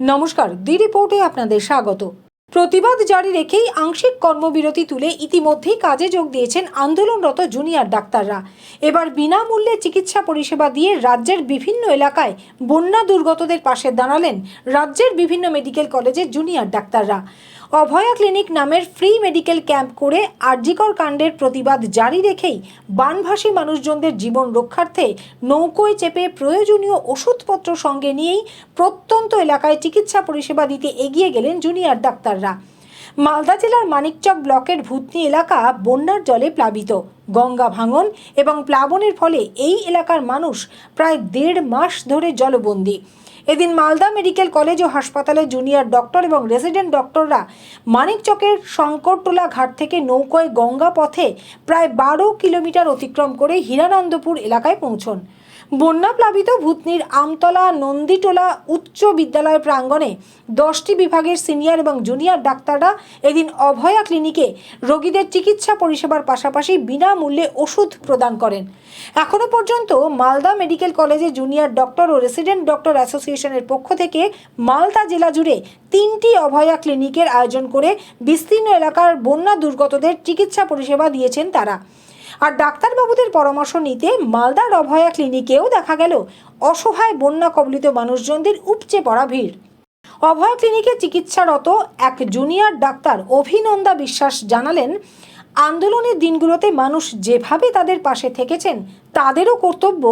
নমস্কার, দি রিপোর্টে আপনাদের স্বাগত। প্রতিবাদ জারি রেখেই আংশিক কর্মবিরতি তুলে ইতিমধ্যেই কাজে যোগ দিয়েছেন আন্দোলনরত জুনিয়র ডাক্তাররা। এবার বিনামূল্যে চিকিৎসা পরিষেবা দিয়ে রাজ্যের বিভিন্ন এলাকায় বন্যা দুর্গতদের পাশে দাঁড়ালেন রাজ্যের বিভিন্ন মেডিকেল কলেজের জুনিয়র ডাক্তাররা। অভয়া ক্লিনিক নামের ফ্রি মেডিকেল ক্যাম্প করে আরজিকর কাণ্ডের প্রতিবাদ জারি রেখেই বানভাসী মানুষজনদের জীবন রক্ষার্থে নৌকোয় চেপে প্রয়োজনীয় ওষুধপত্র সঙ্গে নিয়েই প্রত্যন্ত এলাকায় চিকিৎসা পরিষেবা দিতে এগিয়ে গেলেন জুনিয়র ডাক্তাররা। মালদা জেলার মানিকচক ব্লকের ভূতনি এলাকা বন্যার জলে প্লাবিত। গঙ্গা ভাঙন এবং প্লাবনের ফলে এই এলাকার মানুষ প্রায় দেড় মাস ধরে জলবন্দী। এদিন মালদা মেডিকেল কলেজ ও হাসপাতালে জুনিয়র ডক্টর এবং রেসিডেন্ট ডক্টররা মানিকচকের শঙ্করটোলা ঘাট থেকে নৌকোয় গঙ্গা পথে প্রায় বারো কিলোমিটার অতিক্রম করে হীরানন্দপুর এলাকায় পৌঁছন। বন্যা প্লাবিত ভূতনির আমতলা নন্দীটোলা উচ্চ বিদ্যালয় প্রাঙ্গণে দশটি বিভাগের সিনিয়র এবং জুনিয়র ডাক্তাররা এদিন অভয়া ক্লিনিকে রোগীদের চিকিৎসা পরিষেবার পাশাপাশি বিনামূল্যে ওষুধ প্রদান করেন। এখনও পর্যন্ত মালদা মেডিকেল কলেজে জুনিয়র ডক্টর ও রেসিডেন্ট ডক্টর অ্যাসোসিয়েশনের পক্ষ থেকে মালদা জেলা জুড়ে তিনটি অভয়া ক্লিনিকের আয়োজন করে বিস্তীর্ণ এলাকার বন্যা দুর্গতদের চিকিৎসা পরিষেবা দিয়েছেন তারা। আর ডাক্তারবাবুদের পরামর্শ নিতে মালদার অভয়া ক্লিনিকেও দেখা গেল অসহায় বন্যা কবলিত মানুষজনদের উপচে পড়া ভিড়। অভয় ক্লিনিকে চিকিৎসারত এক জুনিয়র ডাক্তার অভিনন্দা বিশ্বাস জানালেন, আন্দোলনের দিনগুলোতে মানুষ যেভাবে তাদের পাশে থেকেছেন, তাদেরও কর্তব্য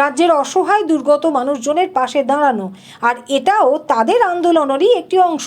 রাজ্যের অসহায় দুর্গত মানুষজনের পাশে দাঁড়ানো, আর এটাও তাদের আন্দোলনেরই একটি অংশ।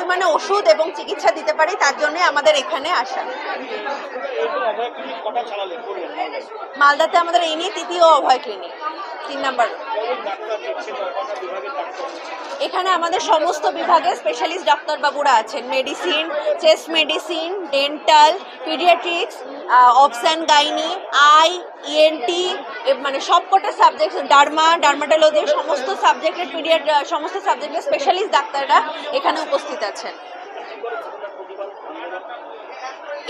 পরিমাণে ওষুধ এবং চিকিৎসা দিতে পারি, তার জন্য আমাদের এখানে আসা। মালদাতে আমাদের এই নিয়ে তৃতীয় অভয় ক্লিনিক, তিন নাম্বার এখানে আমাদের সমস্ত বিভাগে স্পেশালিস্ট ডাক্তারবাবুরা আছেন। Medicine chest medicine dental paediatrics option gynae eye ENT মানে সবকটা সাবজেক্ট ডার্মা ডার্মাটোলজি সমস্ত সাবজেক্টের পিডিয়াট সমস্ত সাবজেক্টের স্পেশালিস্ট ডাক্তাররা এখানে উপস্থিত আছেন।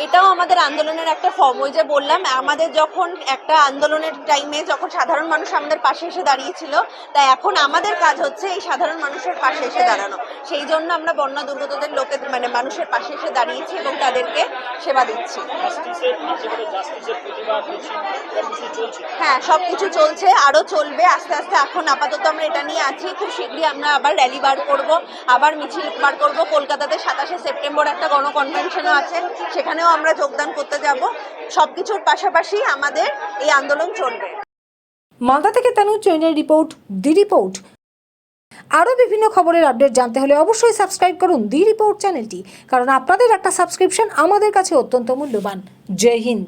এটাও আমাদের আন্দোলনের একটা ফর্ম ওই যে বললাম, আমাদের যখন একটা আন্দোলনের টাইমে যখন সাধারণ মানুষ আমাদের পাশে এসে দাঁড়িয়েছিল, তাই এখন আমাদের কাজ হচ্ছে এই সাধারণ মানুষের পাশে এসে দাঁড়ানো। সেই জন্য আমরা বন্যা দুর্গতদের লোকের মানে মানুষের পাশে এসে দাঁড়িয়েছি এবং তাদেরকে সেবা দিচ্ছি। হ্যাঁ সব কিছু চলছে আরও চলবে, আস্তে আস্তে এখন আপাতত আমরা এটা নিয়ে আছি, খুব শীঘ্রই আমরা আবার র্যালি বার করব, আবার মিছিল বার করব। কলকাতাতে সাতাশে সেপ্টেম্বর একটা গণকনভেনশনও আছে, সেখানেও আমরা যোগদান করতে যাব। সব কিছুর পাশাপাশি আমাদের এই আন্দোলন চলবে। মালদা থেকে তানু চৈনের রিপোর্ট, দি রিপোর্ট। আরও বিভিন্ন খবরের আপডেট জানতে হলে অবশ্যই সাবস্ক্রাইব করুন দি রিপোর্ট চ্যানেলটি, কারণ আপনাদের একটা সাবস্ক্রিপশন আমাদের কাছে অত্যন্ত মূল্যবান। জয় হিন্দ।